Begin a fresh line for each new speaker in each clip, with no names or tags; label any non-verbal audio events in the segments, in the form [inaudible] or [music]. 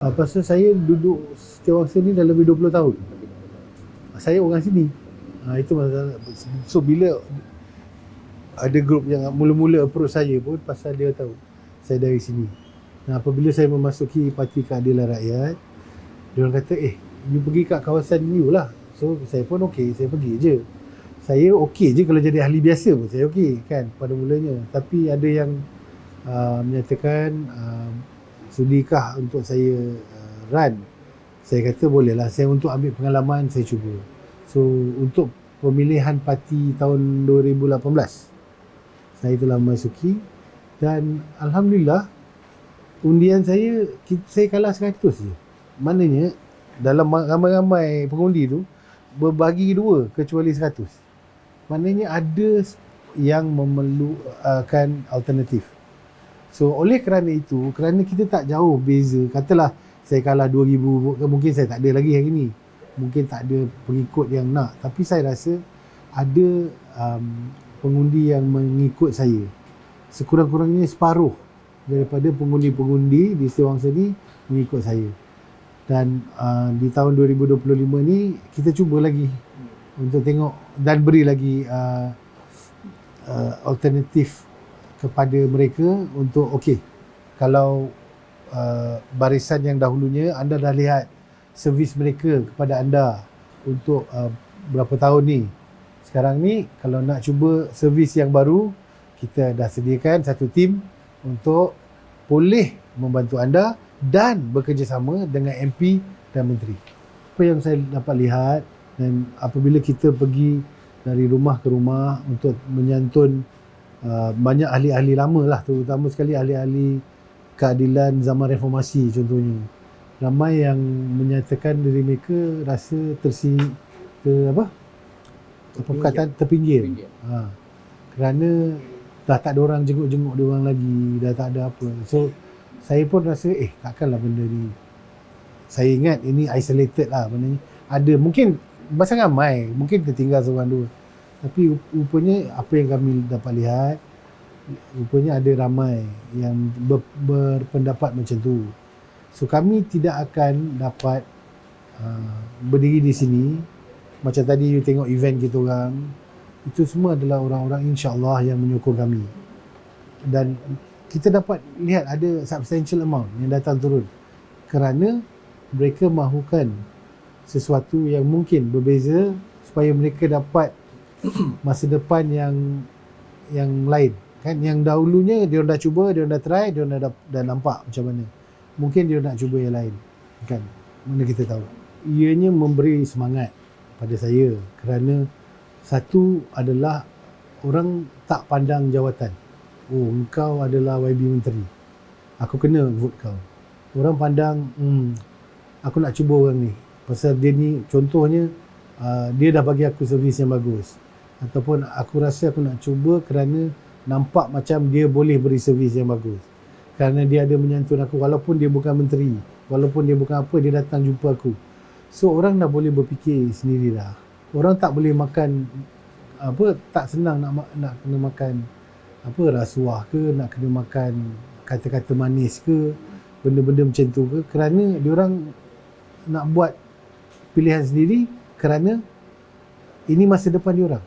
Uh, pasal saya duduk Setiawangsa ni dah lebih 20 tahun. Saya orang sini. Uh, itu masalah. So bila ada grup yang mula-mula approach saya pun pasal dia tahu saya dari sini. Dan apabila saya memasuki Parti Keadilan Rakyat, dia orang kata, eh, you pergi kat kawasan you lah. So saya pun okey, saya pergi je. Saya okey je kalau jadi ahli biasa pun saya okey kan pada mulanya. Tapi ada yang uh, menyatakan uh, sudikah untuk saya uh, run? Saya kata bolehlah. Saya untuk ambil pengalaman saya cuba. So untuk pemilihan parti tahun 2018 saya telah memasuki dan alhamdulillah undian saya saya kalah 100 je. Maknanya dalam ramai-ramai pengundi tu berbagi dua kecuali 100 maknanya ada yang memerlukan alternatif So oleh kerana itu, kerana kita tak jauh beza, katalah saya kalah 2000 vote, mungkin saya tak ada lagi hari ni. Mungkin tak ada pengikut yang nak, tapi saya rasa ada um, pengundi yang mengikut saya. Sekurang-kurangnya separuh daripada pengundi-pengundi di Setiawangsa ni mengikut saya. Dan uh, di tahun 2025 ni kita cuba lagi untuk tengok dan beri lagi uh, uh, alternatif kepada mereka untuk okey kalau uh, barisan yang dahulunya anda dah lihat servis mereka kepada anda untuk uh, berapa tahun ni sekarang ni kalau nak cuba servis yang baru kita dah sediakan satu tim untuk boleh membantu anda dan bekerjasama dengan MP dan menteri. Apa yang saya dapat lihat dan apabila kita pergi dari rumah ke rumah untuk menyantun uh, banyak ahli-ahli lama lah terutama sekali ahli-ahli keadilan zaman reformasi contohnya. Ramai yang menyatakan diri mereka rasa tersi ter, apa? Apa perkataan terpinggir,
Pinggir.
ha. kerana dah tak ada orang jenguk-jenguk dia orang lagi dah tak ada apa. So saya pun rasa eh takkanlah benda ni. Saya ingat ini isolated lah benda ni. Ada mungkin masa ramai. Mungkin tertinggal seorang dua tapi rupanya apa yang kami dapat lihat rupanya ada ramai yang ber, berpendapat macam tu. So kami tidak akan dapat uh, berdiri di sini. Macam tadi you tengok event kita orang itu semua adalah orang-orang insya-Allah yang menyokong kami. Dan kita dapat lihat ada substantial amount yang datang turun kerana mereka mahukan sesuatu yang mungkin berbeza supaya mereka dapat [clears throat] masa depan yang yang lain. Kan? Yang dahulunya dia dah cuba dia dah try dia dah, dah nampak macam mana. Mungkin dia nak cuba yang lain. Kan? Mana kita tahu? Ianya memberi semangat pada saya kerana satu adalah orang tak pandang jawatan. Oh engkau adalah YB menteri. Aku kena vote kau. Orang pandang hmm, aku nak cuba orang ni. Pasal dia ni contohnya uh, dia dah bagi aku servis yang bagus ataupun aku rasa aku nak cuba kerana nampak macam dia boleh beri servis yang bagus. Kerana dia ada menyantun aku walaupun dia bukan menteri walaupun dia bukan apa dia datang jumpa aku. So orang dah boleh berfikir sendiri dah orang tak boleh makan apa tak senang nak nak kena makan apa rasuah ke nak kena makan kata-kata manis ke benda-benda macam tu ke. Kerana dia orang nak buat pilihan sendiri kerana ini masa depan dia orang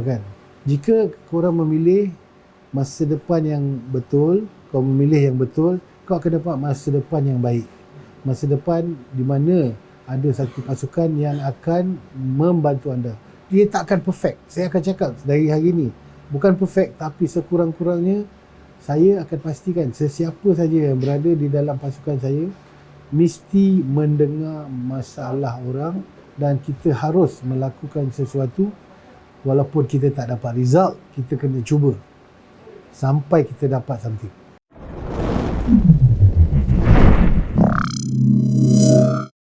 kan? Jika korang memilih masa depan yang betul kau memilih yang betul kau akan dapat masa depan yang baik. Masa depan di mana ada satu pasukan yang akan membantu anda. Dia tak akan perfect. Saya akan cakap dari hari ini bukan perfect tapi sekurang-kurangnya saya akan pastikan sesiapa saja yang berada di dalam pasukan saya mesti mendengar masalah orang dan kita harus melakukan sesuatu walaupun kita tak dapat result kita kena cuba. Sampai kita dapat something